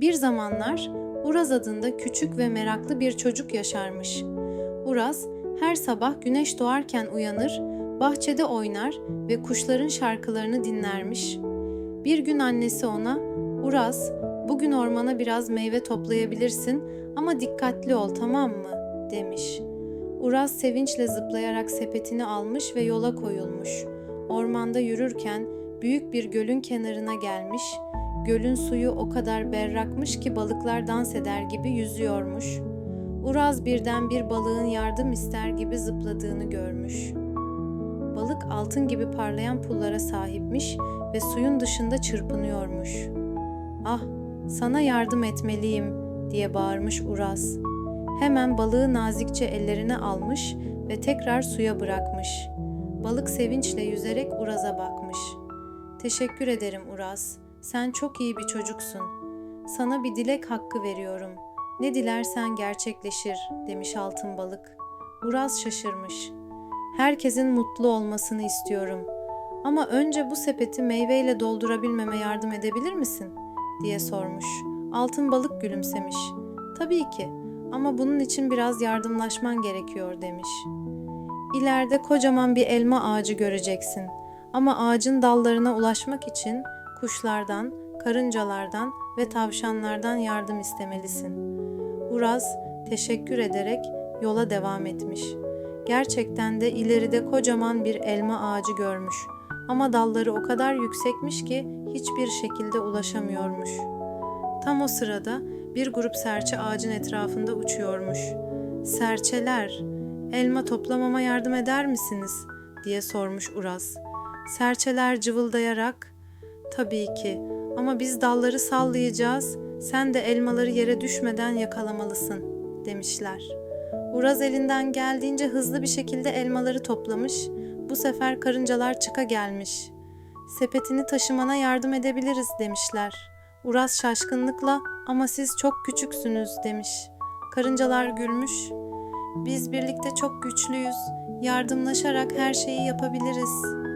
Bir zamanlar Uraz adında küçük ve meraklı bir çocuk yaşarmış. Uraz her sabah güneş doğarken uyanır, bahçede oynar ve kuşların şarkılarını dinlermiş. Bir gün annesi ona, "Uraz, bugün ormana biraz meyve toplayabilirsin ama dikkatli ol, tamam mı?" demiş. Uraz sevinçle zıplayarak sepetini almış ve yola koyulmuş. Ormanda yürürken büyük bir gölün kenarına gelmiş. Gölün suyu o kadar berrakmış ki balıklar dans eder gibi yüzüyormuş. Uraz birden bir balığın yardım ister gibi zıpladığını görmüş. Balık altın gibi parlayan pullara sahipmiş ve suyun dışında çırpınıyormuş. "Ah, sana yardım etmeliyim." diye bağırmış Uraz. Hemen balığı nazikçe ellerine almış ve tekrar suya bırakmış. Balık sevinçle yüzerek Uraz'a bakmış. Teşekkür ederim Uraz. Sen çok iyi bir çocuksun. Sana bir dilek hakkı veriyorum. Ne dilersen gerçekleşir, demiş altın balık. Uraz şaşırmış. Herkesin mutlu olmasını istiyorum. Ama önce bu sepeti meyveyle doldurabilmeme yardım edebilir misin? diye sormuş. Altın balık gülümsemiş. Tabii ki ama bunun için biraz yardımlaşman gerekiyor demiş. İleride kocaman bir elma ağacı göreceksin. Ama ağacın dallarına ulaşmak için kuşlardan, karıncalardan ve tavşanlardan yardım istemelisin. Uraz teşekkür ederek yola devam etmiş. Gerçekten de ileride kocaman bir elma ağacı görmüş. Ama dalları o kadar yüksekmiş ki hiçbir şekilde ulaşamıyormuş. Tam o sırada bir grup serçe ağacın etrafında uçuyormuş. Serçeler, elma toplamama yardım eder misiniz? diye sormuş Uraz. Serçeler cıvıldayarak, tabii ki ama biz dalları sallayacağız, sen de elmaları yere düşmeden yakalamalısın, demişler. Uraz elinden geldiğince hızlı bir şekilde elmaları toplamış, bu sefer karıncalar çıka gelmiş. Sepetini taşımana yardım edebiliriz demişler. Uraz şaşkınlıkla ama siz çok küçüksünüz demiş. Karıncalar gülmüş. Biz birlikte çok güçlüyüz. Yardımlaşarak her şeyi yapabiliriz.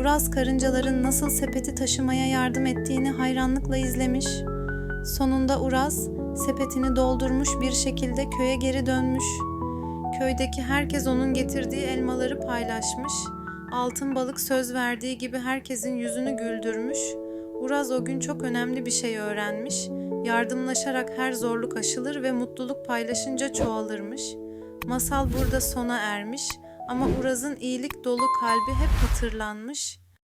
Uraz karıncaların nasıl sepeti taşımaya yardım ettiğini hayranlıkla izlemiş. Sonunda Uraz sepetini doldurmuş bir şekilde köye geri dönmüş. Köydeki herkes onun getirdiği elmaları paylaşmış. Altın balık söz verdiği gibi herkesin yüzünü güldürmüş. Uraz o gün çok önemli bir şey öğrenmiş. Yardımlaşarak her zorluk aşılır ve mutluluk paylaşınca çoğalırmış. Masal burada sona ermiş ama Uraz'ın iyilik dolu kalbi hep hatırlanmış.